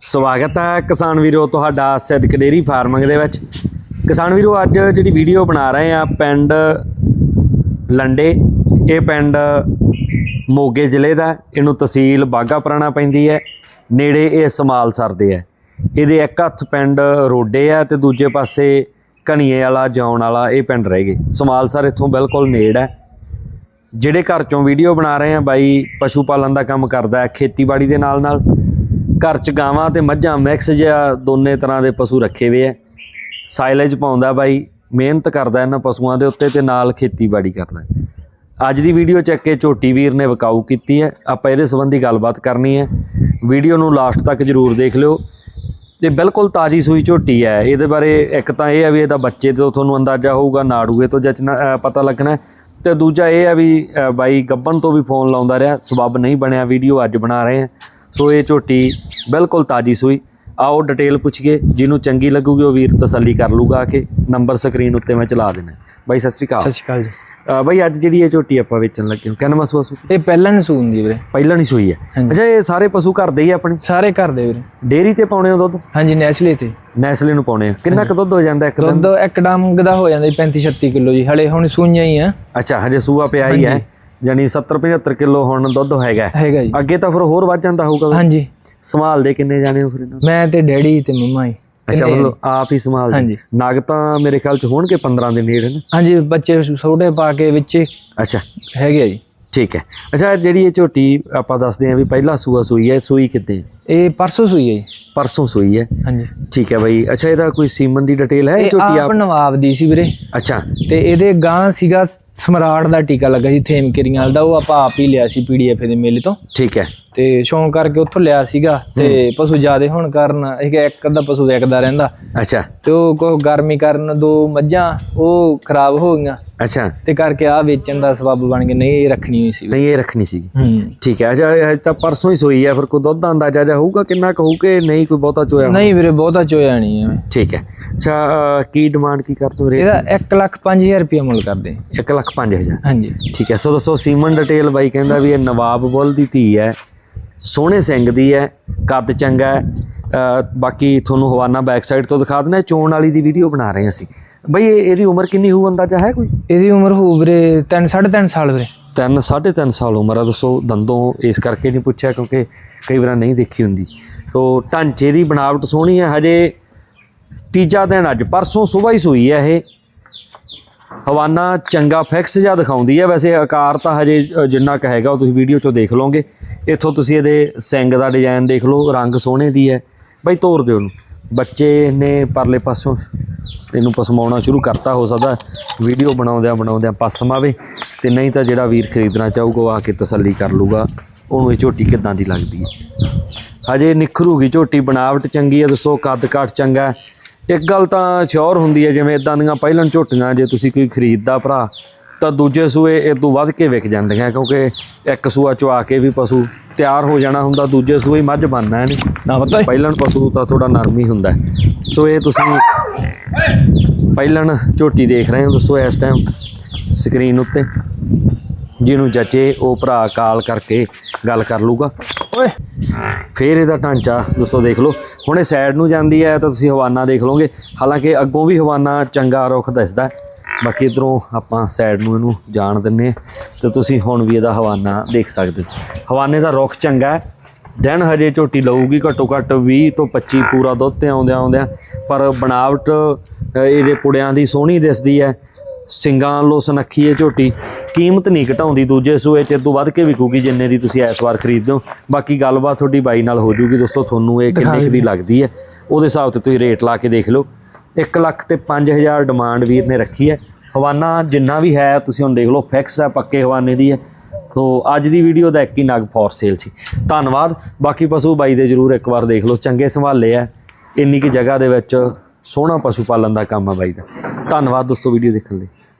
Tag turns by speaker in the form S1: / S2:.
S1: ਸਵਾਗਤ ਹੈ ਕਿਸਾਨ ਵੀਰੋ ਤੁਹਾਡਾ ਸਿੱਧਕ ਡੇਰੀ ਫਾਰਮਿੰਗ ਦੇ ਵਿੱਚ। ਕਿਸਾਨ ਵੀਰੋ, ਅੱਜ ਜਿਹੜੀ ਵੀਡੀਓ ਬਣਾ ਰਹੇ ਆ ਪਿੰਡ ਲੰਡੇ। ਇਹ ਪਿੰਡ ਮੋਗੇ ਜ਼ਿਲ੍ਹੇ ਦਾ ਇਹਨੂੰ ਤਹਿਸੀਲ ਬਾਗਾ ਪੁਰਾਣਾ ਪੈਂਦੀ ਹੈ। ਨੇੜੇ ਇਹ ਸਮਾਲ ਸਰਦੇ ਹੈ। ਇਹਦੇ ਇੱਕ ਹੱਥ ਪਿੰਡ ਰੋਡੇ ਆ ਤੇ ਦੂਜੇ ਪਾਸੇ ਕਣੀਏ ਵਾਲਾ, ਜੌਣ ਵਾਲਾ ਇਹ ਪਿੰਡ ਰਹਿ ਗਏ। ਸਮਾਲ ਸਰ ਇੱਥੋਂ ਬਿਲਕੁਲ ਨੇੜ ਹੈ। ਜਿਹੜੇ ਘਰ ਚੋਂ ਵੀਡੀਓ ਬਣਾ ਰਹੇ ਆ ਬਾਈ ਪਸ਼ੂ ਪਾਲਣ ਦਾ ਕੰਮ ਕਰਦਾ ਹੈ, ਖੇਤੀਬਾੜੀ ਦੇ ਨਾਲ ਨਾਲ ਘਰ ਚ ਗਾਵਾਂ ਤੇ ਮੱਝਾਂ ਮਿਕਸ ਜਿਹਾ ਦੋਨੇ ਤਰ੍ਹਾਂ ਦੇ ਪਸ਼ੂ ਰੱਖੇ ਹੋਏ ਆ। ਸਾਈਲੇਜ ਪਾਉਂਦਾ ਬਾਈ, ਮਿਹਨਤ ਕਰਦਾ ਇਹਨਾਂ ਪਸ਼ੂਆਂ ਦੇ ਉੱਤੇ ਤੇ ਨਾਲ ਖੇਤੀਬਾੜੀ ਕਰਦਾ। ਅੱਜ ਦੀ ਵੀਡੀਓ ਚੱਕ ਕੇ ਝੋਟੀ ਵੀਰ ਨੇ ਵਿਕਾਊ ਕੀਤੀ ਹੈ। ਆਪਾਂ ਇਹਦੇ ਸੰਬੰਧੀ ਗੱਲਬਾਤ ਕਰਨੀ ਹੈ। ਵੀਡੀਓ ਨੂੰ ਲਾਸਟ ਤੱਕ ਜਰੂਰ ਦੇਖ ਲਿਓ। ਇਹ ਬਿਲਕੁਲ ਤਾਜੀ ਸੂਈ ਝੋਟੀ ਹੈ। ਇਹਦੇ ਬਾਰੇ ਇੱਕ ਤਾਂ ਇਹ ਹੈ ਵੀ ਇਹਦਾ ਬੱਚੇ ਤੋਂ ਤੁਹਾਨੂੰ ਅੰਦਾਜ਼ਾ ਹੋਊਗਾ, ਨਾੜੂਏ ਤੋਂ ਜਚਣਾ ਪਤਾ ਲੱਗਣਾ ਹੈ। ਤੇ ਦੂਜਾ ਇਹ ਹੈ ਵੀ ਬਾਈ ਗੱਬਨ ਤੋਂ ਵੀ ਫੋਨ ਲਾਉਂਦਾ ਰਿਹਾ। ਸਬੱਬ ਨਹੀਂ ਬਣਿਆ ਵੀਡੀਓ ਅੱਜ ਬਣਾ ਰਹੇ ਹਾਂ। ਸੋ ਇਹ ਝੋਟੀ ਬਿਲਕੁਲ ਤਾਜੀ ਸੂਈ। ਆਓ ਡਿਟੇਲ ਪੁੱਛੀਏ ਜਿਹਨੂੰ ਚੰਗੀ ਲੱਗੂਗੀ ਉਹ ਵੀਰ ਤਸੱਲੀ ਕਰ ਲੂਗਾ ਕਿ। ਨੰਬਰ ਸਕਰੀਨ ਉੱਤੇ ਮੈਂ ਚਲਾ ਦੇਣਾ ਬਾਈ ਸਤਿ ਸ਼੍ਰੀ
S2: ਸਤਿ
S1: ਅਕਾਲ
S2: ਸ਼੍ਰੀ ਅਕਾਲ ਜੀ।
S1: ਬਾਈ ਅੱਜ ਜਿਹੜੀ ਇਹ ਝੋਟੀ ਆਪਾਂ ਵੇਚਣ ਲੱਗੇ ਹਾਂ ਕਿੰਨਾ ਮਸੂਆ ਸੂ
S2: ਇਹ ਪਹਿਲਾਂ ਨਹੀਂ ਸੂੰਦੀ ਵੀਰੇ।
S1: ਪਹਿਲਾਂ ਨਹੀਂ ਸੂਈ ਹੈ। ਅੱਛਾ ਇਹ ਸਾਰੇ ਪਸ਼ੂ ਘਰ ਦੇ ਹੀ ਆਪਣੇ?
S2: ਸਾਰੇ ਘਰ ਦੇ ਵੀਰੇ।
S1: ਡੇਅਰੀ ਤੇ ਪਾਉਣੇ ਹੋ ਦੁੱਧ?
S2: ਹਾਂਜੀ ਨੈਸਲੇ ਤੇ।
S1: ਨੈਸਲੇ ਨੂੰ ਪਾਉਣੇ ਆ। ਕਿੰਨਾ ਕੁ ਦੁੱਧ ਹੋ ਜਾਂਦਾ ਇੱਕ ਦਿਨ?
S2: ਦੁੱਧ ਇੱਕ ਡੰਗ ਦਾ ਹੋ ਜਾਂਦਾ ਜੀ 35 36 ਕਿਲੋ ਜੀ। ਹਲੇ ਹੁਣ ਸੂਈਆਂ ਹੀ ਆ।
S1: ਅੱਛਾ ਹਜੇ ਸੂਆ ਪਿਆ ਹੀ ਹੈ। ਯਾਨੀ 70 75 ਕਿਲੋ ਹੁਣ ਦੁੱਧ ਹੈਗਾ।
S2: ਹੈਗਾ ਜੀ।
S1: ਅੱਗੇ ਤਾਂ ਫਿਰ ਹੋਰ ਵੱਧ ਜਾਂਦਾ ਹੋਊਗਾ
S2: ਹਾਂਜੀ।
S1: ਸੰਭਾਲਦੇ ਕਿੰਨੇ ਜਾਣੇ ਹੋ ਫਿਰ ਇਹਨਾਂ ਨੂੰ?
S2: ਮੈਂ ਤੇ ਡੈਡੀ ਤੇ ਮੰਮਾ ਹੀ
S1: ਅੱਛਾ ਮਤਲਬ ਆਪ ਹੀ ਸੰਭਾਲਦੇ
S2: ਹਾਂਜੀ।
S1: ਨਗ ਤਾਂ ਮੇਰੇ ਖਿਆਲ ਚ ਹੋਣਗੇ 15 ਦੇ ਨੇੜੇ ਨਾ।
S2: ਹਾਂਜੀ ਬੱਚੇ ਛੋਟੇ ਪਾ ਕੇ ਵਿੱਚ
S1: ਅੱਛਾ।
S2: ਹੈਗੇ ਆ ਜੀ।
S1: ਠੀਕ ਹੈ। ਅੱਛਾ ਜਿਹੜੀ ਇਹ ਝੋਟੀ ਆਪਾਂ ਦੱਸਦੇ ਆਂ ਵੀ ਪਹਿਲਾ ਸੂਆ ਸੂਈ ਹੈ ਸੂਈ ਕਿਤੇ
S2: ਇਹ ਪਰਸੋਂ ਸੂਈ ਹੈ ਜੀ।
S1: ਪਰਸੋਂ ਸੂਈ ਹੈ।
S2: ਹਾਂਜੀ।
S1: ਠੀਕ ਹੈ ਬਾਈ। ਅੱਛਾ ਇਹਦਾ ਕੋਈ ਸੀਮਨ ਦੀ ਡਿਟੇਲ ਹੈ? ਇਹ ਝੋਟੀ
S2: ਆਪ ਨਵਾਬ ਦੀ ਸੀ ਵੀਰੇ।
S1: ਅੱਛਾ।
S2: ਤੇ ਇਹਦੇ ਗਾਂ ਸੀਗਾ ਸਮਰਾਟ ਦਾ ਟੀਕਾ ਲੱਗਾ ਸੀ ਥੇਮ ਕਿਰੀਆਂ ਵਾਲਾ ਦਾ। ਉਹ ਆਪਾਂ ਆਪ ਹੀ ਲਿਆ ਸੀ ਪੀਡੀਐਫ ਦੇ ਮੇਲੇ ਤੋਂ।
S1: ਠੀਕ ਹੈ।
S2: ਤੇ ਸ਼ੌਂਕ ਕਰਕੇ ਉੱਥੋਂ ਲਿਆ ਸੀਗਾ। ਤੇ ਪਸ਼ੂ ਜ਼ਿਆਦੇ ਹੋਣ ਕਾਰਨ ਇਹ ਇੱਕ ਅੱਧਾ ਪਸ਼ੂ ਵਿਕਦਾ ਰਹਿੰਦਾ।
S1: ਅੱਛਾ।
S2: ਤੇ ਉਹ ਕੋ ਗਰਮੀ ਕਾਰਨ ਦੋ ਮੱਝਾਂ ਉਹ ਖਰਾਬ ਹੋ ਗਈਆਂ।
S1: ਅੱਛਾ।
S2: ਤੇ ਕਰਕੇ ਆ ਵੇਚਣ ਦਾ ਸਬਬ ਬਣ ਗਿਆ ਨਹੀਂ ਇਹ ਰੱਖਣੀ ਹੋਈ ਸੀ।
S1: ਨਹੀਂ ਇਹ ਰੱਖਣੀ
S2: ਹੂੰ।
S1: ਠੀਕ ਹੈ ਅੱਛਾ ਇਹ ਤਾਂ ਪਰਸੋਂ ਹੀ ਸੋਈ ਹੈ ਫਿਰ ਕੋਈ ਦੁੱਧ ਦਾ ਅੰਦਾਜ਼ਾ ਜਾਂ ਹੋਊਗਾ ਕਿੰਨਾ ਕੁ ਹੋਊ ਕਿ ਨਹੀਂ ਕੋਈ ਬਹੁਤਾ ਚੋਇਆ
S2: ਨਹੀਂ ਵੀਰੇ ਬਹੁਤਾ ਚੋਇਆ ਨਹੀਂ ਐਵੇਂ
S1: ਠੀਕ ਹੈ। ਅੱਛਾ ਕੀ ਡਿਮਾਂਡ ਕੀ ਕਰ ਤੂੰ
S2: ਇਹਦਾ 1 ਲੱਖ 5000 ਰੁਪਏ ਮੁੱਲ ਕਰਦੇ।
S1: 1 ਲੱਖ 5000
S2: ਹਾਂਜੀ।
S1: ਠੀਕ ਹੈ ਸੋ ਦੋਸਤੋ ਸੀਮਨ ਡਿਟੇਲ ਬਾਈ ਕਹਿੰਦਾ ਵੀ ਇਹ ਨਵਾਬ ਬੁੱਲ ਦੀ ਧੀ ਹੈ ਸੋਹਣੇ ਸਿੰਘ ਦੀ ਹੈ ਕੱਦ ਚੰਗਾ ਹੈ। ਬਾਕੀ ਤੁਹਾਨੂੰ ਹਵਾਨਾ ਬੈਕ ਸਾਈਡ ਤੋਂ ਦਿਖਾ ਦਿੰਦਾ ਚੋਣ ਵਾਲੀ ਦੀ ਵੀਡੀਓ ਬਣਾ ਰਹੇ ਹਾਂ ਅਸੀਂ। ਬਈ ਇਹ- ਇਹਦੀ ਉਮਰ ਕਿੰਨੀ ਹੋਊ ਅੰਦਾਜ਼ਾ ਹੈ ਕੋਈ?
S2: ਇਹਦੀ ਉਮਰ ਹੋਊ ਵੀਰੇ 3 3.5 ਸਾਲ ਵੀਰੇ।
S1: ਤਿੰਨ ਸਾਢੇ ਤਿੰਨ ਸਾਲ ਉਮਰ ਆ ਦੋਸਤੋ ਦੰਦੋਂ ਇਸ ਕਰਕੇ ਨਹੀਂ ਪੁੱਛਿਆ ਕਿਉਂਕਿ ਕਈ ਵਾਰ ਨਹੀਂ ਦੇਖੀ ਹੁੰਦੀ। ਸੋ ਢਾਂਚੇ ਦੀ ਬਣਾਵਟ ਸੋਹਣੀ ਹੈ ਹਜੇ ਤੀਜਾ ਦਿਨ ਅੱਜ ਪਰਸੋਂ ਸਵੇਰ ਹੀ ਸੂਈ ਹੈ ਇਹ। ਹਵਾਨਾ ਚੰਗਾ ਫਿਕਸ ਜਿਹਾ ਦਿਖਾਉਂਦੀ ਹੈ ਵੈਸੇ ਆਕਾਰ ਤਾਂ ਹਜੇ ਜਿੰਨਾ ਕੁ ਹੈਗਾ ਉਹ ਤੁਸੀਂ ਵੀਡੀਓ 'ਚੋਂ ਦੇਖ ਲਓਗੇ। ਇੱਥੋਂ ਤੁਸੀਂ ਇਹਦੇ ਸਿੰਗ ਦਾ ਡਿਜ਼ਾਈਨ ਦੇਖ ਲਓ ਰੰਗ ਸੋਹਣੇ ਦੀ ਹੈ ਬਈ ਤੋਰ ਦਿਓ ਉਹਨੂੰ। ਬੱਚੇ ਨੇ ਪਰਲੇ ਪਾਸੋਂ ਇਹਨੂੰ ਪਸਮਾਉਣਾ ਸ਼ੁਰੂ ਕਰਤਾ, ਹੋ ਸਕਦਾ ਵੀਡੀਓ ਬਣਾਉਂਦਿਆਂ ਬਣਾਉਂਦਿਆਂ ਪਸਮ ਆਵੇ ਤੇ ਨਹੀਂ ਤਾਂ ਜਿਹੜਾ ਵੀਰ ਖਰੀਦਣਾ ਚਾਹੂਗਾ ਉਹ ਆ ਕੇ ਤਸੱਲੀ ਕਰ ਲੂਗਾ। ਉਹਨੂੰ ਇਹ ਝੋਟੀ ਕਿੱਦਾਂ ਦੀ ਲੱਗਦੀ ਹੈ? ਹਜੇ ਨਿਖਰੂਗੀ ਝੋਟੀ, ਬਣਾਵਟ ਚੰਗੀ ਹੈ, ਦੱਸੋ ਕੱਦ ਕਾਠ ਚੰਗਾ ਇੱਕ ਗੱਲ ਤਾਂ ਸ਼ੋਰ ਹੁੰਦੀ ਹੈ, ਜਿਵੇਂ ਇਦਾਂ ਦੀਆਂ ਪਹਿਲਾਂ ਝੋਟੀਆਂ, ਜੇ ਤੁਸੀਂ ਕੋਈ ਖਰੀਦਦਾ ਭਰਾ, ਤਾਂ ਦੂਜੇ ਸੂਏ ਇਹ ਤੋਂ ਵੱਧ ਕੇ ਵਿਕ ਜਾਂਦੀਆਂ, ਕਿਉਂਕਿ ਇੱਕ ਸੂਆ ਚਵਾ ਕੇ ਵੀ ਪਸ਼ੂ। ਤਿਆਰ ਹੋ ਜਾਣਾ ਹੁੰਦਾ ਦੂਜੇ ਸੂਏ ਮੱਝ ਬਣਨਾ ਇਹਨੇ।
S2: ਨਾ ਪਤਾ
S1: ਪਹਿਲਣ ਪਸ਼ੂ ਤਾਂ ਥੋੜਾ ਨਰਮ ਹੀ ਹੁੰਦਾ। ਸੋ ਇਹ ਤੁਸੀਂ ਪਹਿਲਣ ਝੋਟੀ ਦੇਖ ਰਹੇ ਹੋ ਦੋਸਤੋ ਇਸ ਟਾਈਮ ਸਕਰੀਨ ਉੱਤੇ। ਜਿਹਨੂੰ ਜੱਚੇ ਉਹ ਭਰਾ ਕਾਲ ਕਰਕੇ ਗੱਲ ਕਰ ਲੂਗਾ
S2: ਓਏ।
S1: ਫੇਰ ਇਹਦਾ ਢਾਂਚਾ ਦੋਸਤੋ ਦੇਖ ਲਓ। ਹੁਣ ਇਹ ਸਾਈਡ ਨੂੰ ਜਾਂਦੀ ਹੈ ਤਾਂ ਤੁਸੀਂ ਹਵਾਨਾ ਦੇਖ ਲਓਗੇ। ਹਾਲਾਂਕਿ ਅੱਗੋਂ ਵੀ ਹਵਾਨਾ ਚੰਗਾ ਰੁਖ ਦਿਸਦਾ। ਹੈ। ਬਾਕੀ ਇਧਰੋਂ ਆਪਾਂ ਸਾਈਡ ਨੂੰ ਇਹਨੂੰ ਜਾਣ ਦਿੰਨੇ ਤੇ ਤੁਸੀਂ ਹੁਣ ਵੀ ਇਹਦਾ ਹਵਾਨਾ ਦੇਖ ਸਕਦੇ ਹੋ। ਹਵਾਨੇ ਦਾ ਰੁਖ ਚੰਗਾ ਹੈ। ਦਿਨ ਹਜੇ ਝੋਟੀ ਲਊਗੀ ਘੱਟੋ ਘੱਟ 20 ਤੋਂ 25 ਪੂਰਾ ਦੁੱਧ ਤੇ ਆਉਂਦਿਆਂ ਆਉਂਦਿਆਂ ਪਰ ਬਣਾਵਟ ਇਹਦੇ ਪੁੜਿਆਂ ਦੀ ਸੋਹਣੀ ਦਿਸਦੀ ਹੈ। ਸਿੰਗਾਂ ਲੋ ਸੁਨੱਖੀ ਹੈ ਝੋਟੀ। ਕੀਮਤ ਨਹੀਂ ਘਟਾਉਂਦੀ ਦੂਜੇ ਸੂਏ ਚ ਤੋਂ ਵੱਧ ਕੇ ਵਿਕੂਗੀ ਜਿੰਨੇ ਦੀ ਤੁਸੀਂ ਇਸ ਵਾਰ ਖਰੀਦਦੇ ਹੋ। ਬਾਕੀ ਗੱਲਬਾਤ ਤੁਹਾਡੀ ਬਾਈ ਨਾਲ ਹੋ ਜੂਗੀ ਦੋਸਤੋ ਤੁਹਾਨੂੰ ਇਹ ਕਿੰਨੇ ਦੀ ਲੱਗਦੀ ਹੈ। ਉਹਦੇ ਹਿਸਾਬ ਤੇ ਤੁਸੀਂ ਰੇਟ ਲਾ ਕੇ ਦੇਖ ਲਓ। 1 ਲੱਖ ਤੇ 5000 ਡਿਮਾਂਡ ਵੀਰ ਨੇ ਰੱਖੀ ਹੈ। ਹਵਾਨਾ ਜਿੰਨਾ ਵੀ ਹੈ, ਤੁਸੀਂ ਹੁਣ ਦੇਖ ਲਓ ਫਿਕਸ ਹੈ, ਪੱਕੇ ਹਵਾਨੇ ਦੀ ਹੈ। ਸੋ ਅੱਜ ਦੀ ਵੀਡੀਓ ਦਾ ਇੱਕ ਹੀ ਨਗ ਫੋਰ ਸੇਲ ਸੀ। ਧੰਨਵਾਦ। ਬਾਕੀ ਪਸ਼ੂ ਬਾਈ ਦੇ ਜਰੂਰ ਇੱਕ ਵਾਰ ਦੇਖ ਲਓ। ਚੰਗੇ ਸੰਭਾਲੇ ਆ ਇੰਨੀ ਕੀ ਜਗ੍ਹਾ ਦੇ ਵਿੱਚ ਸੋਹਣਾ ਪਸ਼ੂ ਪਾਲਣ ਦਾ ਕੰਮ ਆ ਬਾਈ ਦਾ। ਧੰਨਵਾਦ ਦੋਸਤੋ ਵੀਡੀਓ ਦੇਖਣ ਲਈ।